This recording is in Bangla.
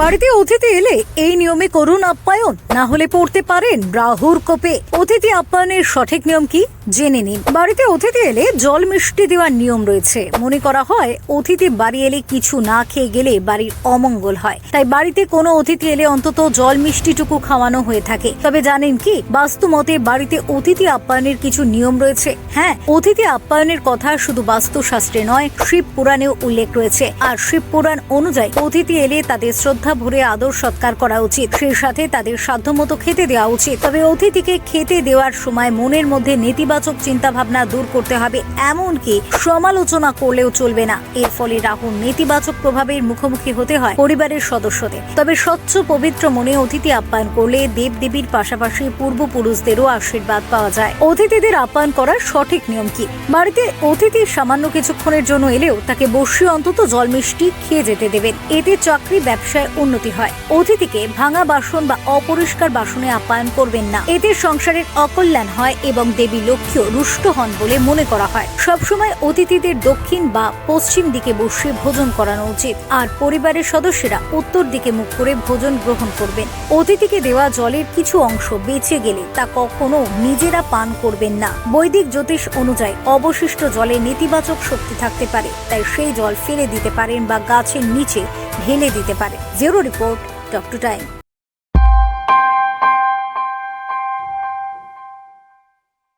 বাড়িতে অতিথি এলে এই নিয়মে করুন আপ্যায়ন। না হলে পড়তে পারেন রাহুর কোপে। অতিথি আপ্যায়নের সঠিক নিয়ম কি? জেনে নিন। বাড়িতে অতিথি এলে জল মিষ্টি দেওয়ার নিয়ম রয়েছে। মনে করা হয়, অতিথি বাড়ি এলে কিছু না খেয়ে গেলে বাড়ির অমঙ্গল হয়। তাই বাড়িতে কোনো অতিথি এলে অন্তত জল মিষ্টিটুকু খাওয়ানো হয়ে থাকে। তবে জানেন কি বাস্তু মতে বাড়িতে অতিথি আপ্যায়নের কিছু নিয়ম রয়েছে। হ্যাঁ অতিথি আপ্যায়নের কথা শুধু বাস্তুশাস্ত্রে নয়, শিব পুরাণেও উল্লেখ রয়েছে। আর শিব পুরাণ অনুযায়ী অতিথি এলে তাদের শ্রদ্ধা ভরে আদর সৎকার করা উচিত। সেই সাথে তাদের সাধ্যমতো খেতে দেওয়া উচিত। তবে অতিথিকে খেতে দেওয়ার সময় মনের মধ্যে নেতিবাচক চিন্তা ভাবনা দূর করতে হবে, এমনকি সমালোচনা করলেও চলবে না। এর ফলে রাহুর নেতিবাচক প্রভাবের মুখোমুখি হতে হয় পরিবারের সদস্যদের। তবে স্বচ্ছ, পবিত্র মনে অতিথি আপ্যায়ন করলে দেব দেবীর পাশাপাশি পূর্বপুরুষদেরও আশীর্বাদ পাওয়া যায়। অতিথিদের আপ্যায়ন করার সঠিক নিয়ম কি? বাড়িতে অতিথি সামান্য কিছুক্ষণের জন্য এলেও তাকে বসিয়ে অন্তত জল মিষ্টি খেয়ে যেতে দেবেন। এতে চাকরি, ব্যবসায় উন্নতি হয়। অতিথিকে ভাঙা বাসন বা অপরিষ্কার বাসনে আপ্যায়ন করবেন না। এতে সংসারের অকল্যাণ হয় এবং দেবী লক্ষ্মীও রুষ্ট হন বলে মনে করা হয়। সবসময় অতিথিদের দক্ষিণ বা পশ্চিম দিকে বসে ভোজন করানো উচিত। আর পরিবারের সদস্যরা উত্তর দিকে মুখ করে ভোজন গ্রহণ করবেন। অতিথিকে দেওয়া জলের কিছু অংশ বেঁচে গেলে তা কখনো নিজেরা পান করবেন না। বৈদিক জ্যোতিষ অনুযায়ী অবশিষ্ট জলে নেতিবাচক শক্তি থাকতে পারে। তাই সেই জল ফেলে দিতে পারেন বা গাছের নিচে ঢেলে দিতে পারে। Zero report doctor time.